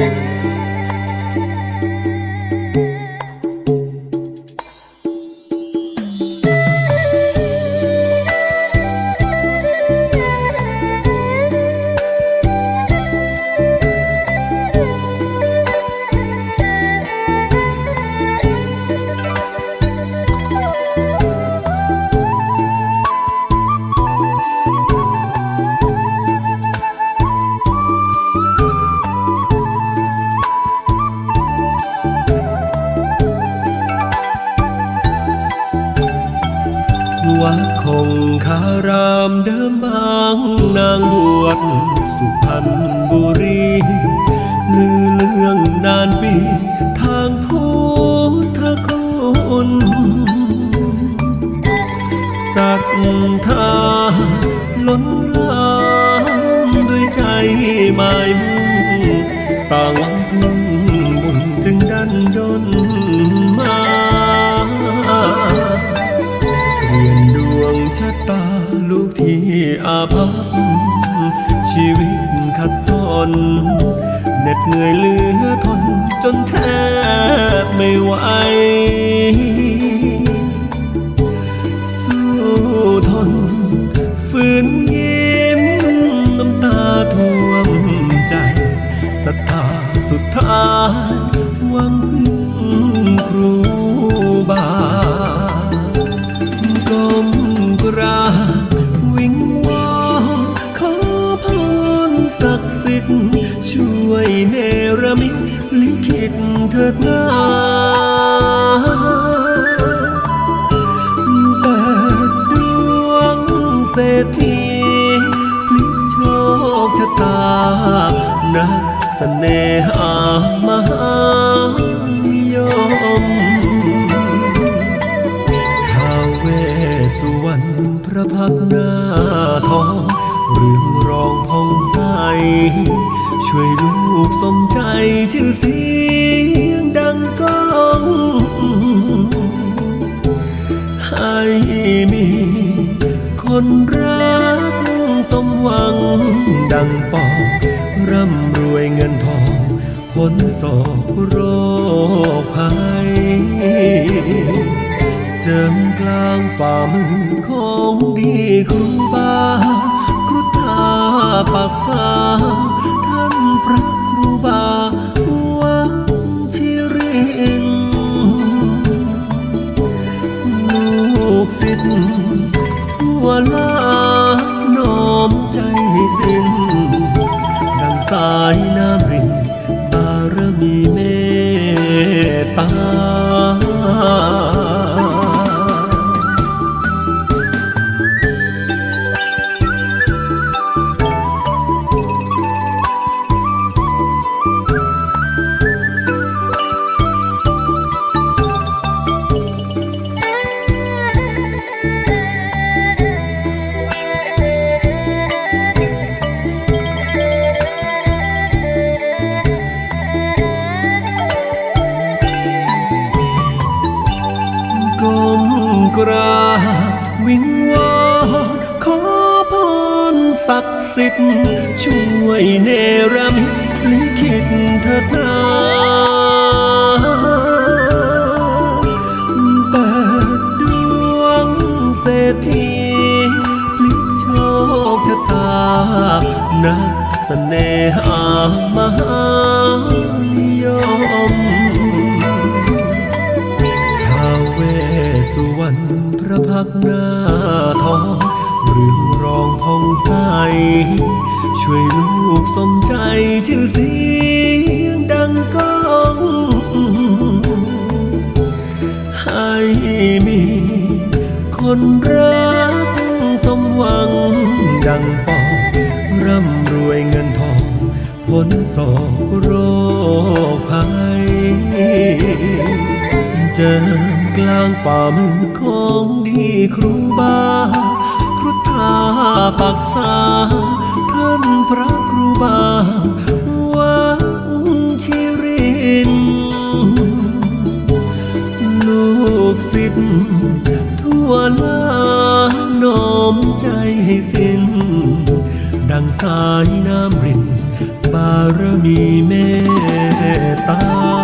วัด คงคารามเดิมบางนางบวชสุพรรณบุรีลือเรื่องนานปีทางพุทธคุณศรัทธาล้นลามด้วยใจหมายมุ่งต่าง อาภัพชีวิตขัดสนเหน็ดเหนื่อยเหลือทนจนแทบไม่ไหวสู้ทนฝืนยิ้มน้ำตาท่วมใจศรัทธาสุดท้ายหวังพึ่งครูบา ศักดิ์สิทธิ์ช่วยเนรมิตลิขิตเถิดนาแปิดดวงเศรษฐีพลิกโชคชะตานักเสน่หามหา ช่วยลูกสมใจชื่อเสียงดังก้องให้มีคนรักสมหวังดังปองร่ำรวยเงินทองพ้นโศกโรคภัยเจิมกลางฝ่ามือของดีครูบาครุฑา ปักษาท่านพระ วิงวอนขอพรศักดิ์สิทธิ์ช่วยเนรมิตลิขิตเถิดนาเปิดดวงเศรษฐีพลิกโชคชะตานักเสน่หามหานิยมท้าเวสุวรรณ ระพักหน้าทองเรืองรองพองใส ช่วยลูกสมใจชื่อเสียงดังก้อง ให้มีคนรักสมหวังดังปองร่ำรวยเงินทองพ้นโศกโรคภัยเจิม กลางฝ่ามือของดีครูบา ครุฑาปักษาท่านพระครูบา วังชิริน ลูกศิษย์ทั่วลาน้อมใจให้สิ้น ดังสายน้ำริน บารมีเมตตา